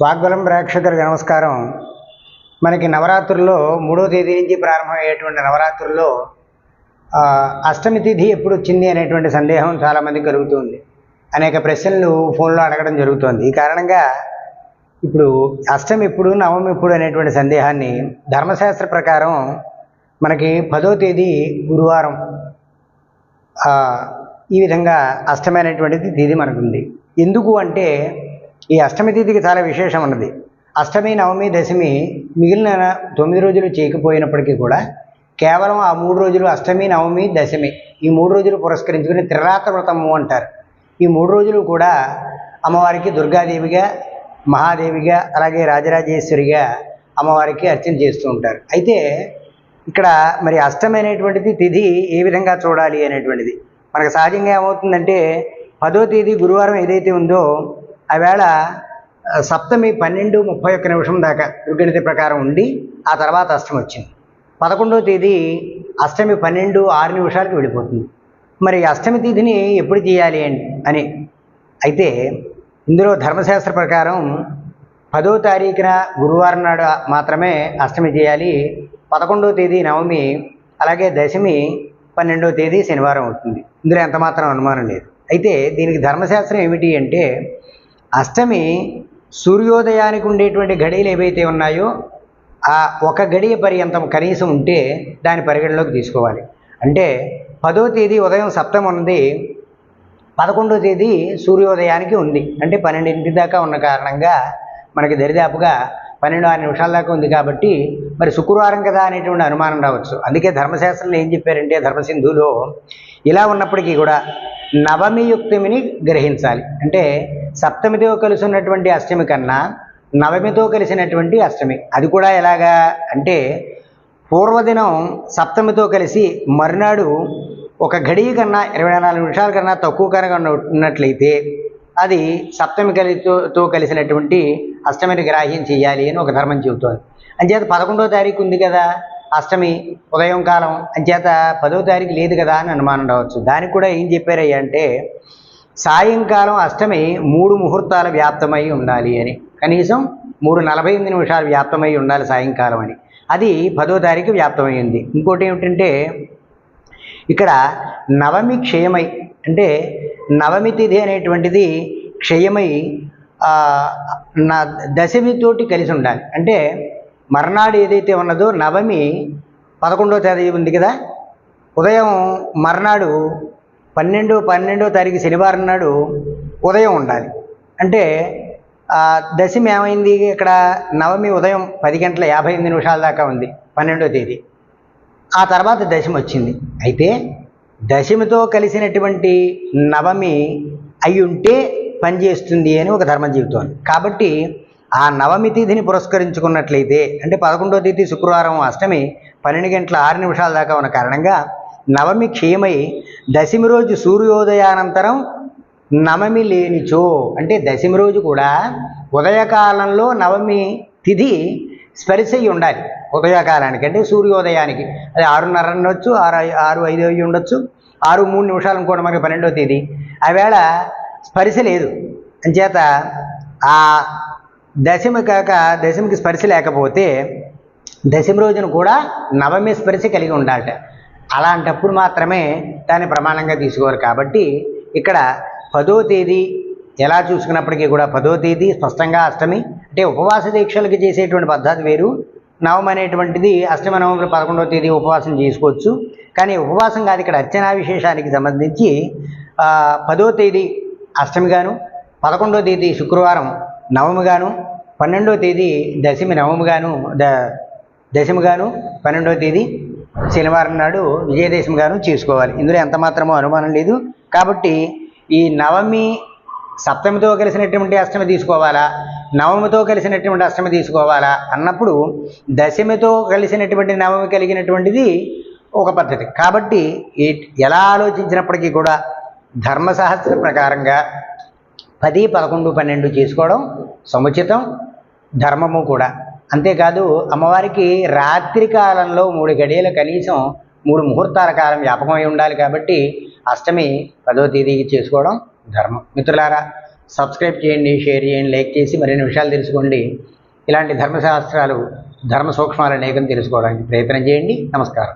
వాగ్బలం ప్రేక్షకులకు నమస్కారం. మనకి నవరాత్రుల్లో మూడో తేదీ నుంచి ప్రారంభమయ్యేటువంటి నవరాత్రుల్లో అష్టమి తిథి ఎప్పుడు వచ్చింది అనేటువంటి సందేహం చాలామంది కలుగుతుంది. అనేక ప్రశ్నలు ఫోన్లో అడగడం జరుగుతోంది. ఈ కారణంగా ఇప్పుడు అష్టమి ఎప్పుడు నవమి ఎప్పుడు అనేటువంటి సందేహాన్ని ధర్మశాస్త్ర ప్రకారం మనకి పదో తేదీ గురువారం ఈ విధంగా అష్టమైనటువంటిది తేదీ మనకుంది. ఎందుకు అంటే ఈ అష్టమి తిథికి చాలా విశేషం ఉన్నది అష్టమి నవమి దశమి మిగిలిన తొమ్మిది రోజులు చేయకపోయినప్పటికీ కూడా కేవలం ఆ మూడు రోజులు అష్టమి నవమి దశమి ఈ మూడు రోజులు పురస్కరించుకుని త్రిరాత్ర వ్రతము అంటారు. ఈ మూడు రోజులు కూడా అమ్మవారికి దుర్గాదేవిగా మహాదేవిగా అలాగే రాజరాజేశ్వరిగా అమ్మవారికి అర్చన చేస్తూ ఉంటారు. అయితే ఇక్కడ మరి అష్టమి అనేటువంటిది తిథి ఏ విధంగా చూడాలి అనేటువంటిది. మనకు సహజంగా ఏమవుతుందంటే పదో తేదీ గురువారం ఏదైతే ఉందో ఆవేళ సప్తమి పన్నెండు ముప్పై ఒక్క నిమిషం దాకా దుర్గణిత ప్రకారం ఉండి ఆ తర్వాత అష్టమి వచ్చింది. పదకొండవ తేదీ అష్టమి పన్నెండు ఆరు నిమిషాలకు వెళ్ళిపోతుంది. మరి అష్టమి తిథిని ఎప్పుడు చేయాలి అని అయితే ఇందులో ధర్మశాస్త్ర ప్రకారం పదో తారీఖున గురువారం నాడు మాత్రమే అష్టమి చేయాలి పదకొండవ తేదీ నవమి అలాగే దశమి పన్నెండవ తేదీ శనివారం అవుతుంది. ఇందులో ఎంతమాత్రం అనుమానం లేదు. అయితే దీనికి ధర్మశాస్త్రం ఏమిటి అంటే అష్టమి సూర్యోదయానికి ఉండేటువంటి గడియలు ఏవైతే ఉన్నాయో ఆ ఒక గడియ పర్యంతం కనీసం ఉంటే దాని పరిగణలోకి తీసుకోవాలి. అంటే పదో తేదీ ఉదయం సప్తం ఉన్నది పదకొండో తేదీ సూర్యోదయానికి ఉంది. అంటే పన్నెండింటి దాకా ఉన్న కారణంగా మనకి దరిదాపుగా పన్నెండు ఆరు నిమిషాల దాకా ఉంది కాబట్టి మరి శుక్రవారం కదా అనేటువంటి అనుమానం రావచ్చు. అందుకే ధర్మశాస్త్రంలో ఏం చెప్పారంటే ధర్మసింధులో ఇలా ఉన్నప్పటికీ కూడా నవమి యుక్తిమిని గ్రహించాలి. అంటే సప్తమితో కలిసి ఉన్నటువంటి అష్టమి కన్నా నవమితో కలిసినటువంటి అష్టమి. అది కూడా ఎలాగా అంటే పూర్వదినం సప్తమితో కలిసి మరునాడు ఒక గడియ కన్నా ఇరవై నాలుగు నిమిషాల కన్నా తక్కువ కనుక ఉన్నట్లయితే అది సప్తమి కలితో కలిసినటువంటి అష్టమిని గ్రాహ్యం చేయాలి అని ఒక ధర్మం చెబుతోంది. అంచేత పదకొండో తారీఖు ఉంది కదా అష్టమి ఉదయం కాలం అంచేత పదో తారీఖు లేదు కదా అని అనుమానం రావచ్చు. దానికి కూడా ఏం చెప్పారయ్యా అంటే సాయంకాలం అష్టమి మూడు ముహూర్తాల వ్యాప్తమై ఉండాలి అని. కనీసం మూడు నలభై ఎనిమిది నిమిషాలు వ్యాప్తమై ఉండాలి సాయంకాలం అని. అది పదో తారీఖు వ్యాప్తమైంది ఇంకోటి ఏమిటంటే ఇక్కడ నవమి క్షయమై అంటే నవమి తిథి అనేటువంటిది క్షయమై నా దశమితోటి కలిసి ఉండాలి. అంటే మర్నాడు ఏదైతే ఉన్నదో నవమి పదకొండో తేదీ ఉంది కదా ఉదయం మర్నాడు పన్నెండు పన్నెండో తారీఖు శనివారం నాడు ఉదయం ఉండాలి. అంటే దశమి ఏమైంది? ఇక్కడ నవమి ఉదయం పది గంటల యాభై ఎనిమిది నిమిషాల దాకా ఉంది పన్నెండో తేదీ. ఆ తర్వాత దశమి వచ్చింది. అయితే దశమితో కలిసినటువంటి నవమి అయి ఉంటే పనిచేస్తుంది అని ఒక ధర్మం జీవితం కాబట్టి ఆ నవమి తిథిని పురస్కరించుకున్నట్లయితే అంటే పదకొండో తేదీ శుక్రవారం అష్టమి పన్నెండు గంటల ఆరు నిమిషాల దాకా ఉన్న కారణంగా నవమి క్షయమై దశమి రోజు సూర్యోదయానంతరం నవమి లేనిచో. అంటే దశమి రోజు కూడా ఉదయకాలంలో నవమి తిథి స్పరిశ అయి ఉండాలి. ఉదయకాలానికి అంటే సూర్యోదయానికి. అది ఆరున్నర ఉండొచ్చు ఆరు ఆరు ఐదు అయ్యి ఉండొచ్చు ఆరు మూడు నిమిషాలు అనుకోండి మనకి పన్నెండవ తేదీ ఆవేళ స్పరిశ లేదు. అంచేత ఆ దశమి కాక దశమికి స్పరిశ లేకపోతే దశమి రోజున కూడా నవమి స్పరిశ కలిగి ఉండాలట. అలాంటప్పుడు మాత్రమే దాన్ని ప్రమాణంగా తీసుకోవాలి కాబట్టి ఇక్కడ పదో తేదీ ఎలా చూసుకున్నప్పటికీ కూడా పదో తేదీ స్పష్టంగా అష్టమి అంటే ఉపవాస దీక్షలకు చేసేటువంటి పద్ధతి వేరు. నవమి అనేటువంటిది అష్టమి నవంబర్ పదకొండవ తేదీ ఉపవాసం చేసుకోవచ్చు. కానీ ఉపవాసం కాదు ఇక్కడ అర్చనా విశేషానికి సంబంధించి పదో తేదీ అష్టమిగాను పదకొండవ తేదీ శుక్రవారం నవమిగాను పన్నెండవ తేదీ దశమి నవమిగాను ద దశమిగాను పన్నెండవ తేదీ శనివారం నాడు విజయదశమిగాను చేసుకోవాలి. ఇందులో ఎంత మాత్రమో అనుమానం లేదు. కాబట్టి ఈ నవమి సప్తమితో కలిసినటువంటి అష్టమి తీసుకోవాలా? నవమితో కలిసినటువంటి అష్టమి తీసుకోవాలా? అన్నప్పుడు దశమితో కలిసినటువంటి నవమి కలిగినటువంటిది ఒక పద్ధతి. కాబట్టి ఎలా ఆలోచించినప్పటికీ కూడా ధర్మసహస్ర ప్రకారంగా పది పదకొండు పన్నెండు చేసుకోవడం సముచితం. ధర్మము కూడా అంతేకాదు అమ్మవారికి రాత్రి కాలంలో మూడు గడియల కనీసం మూడు ముహూర్తాల కాలం వ్యాపకమై ఉండాలి కాబట్టి అష్టమి పదో తేదీకి చేసుకోవడం ధర్మం. మిత్రులారా సబ్స్క్రైబ్ చేయండి షేర్ చేయండి లైక్ చేసి మరిన్ని విషయాలు తెలుసుకోండి. ఇలాంటి ధర్మశాస్త్రాలు ధర్మ సూక్ష్మాలు అనేకం తెలుసుకోవడానికి ప్రయత్నం చేయండి. నమస్కారం.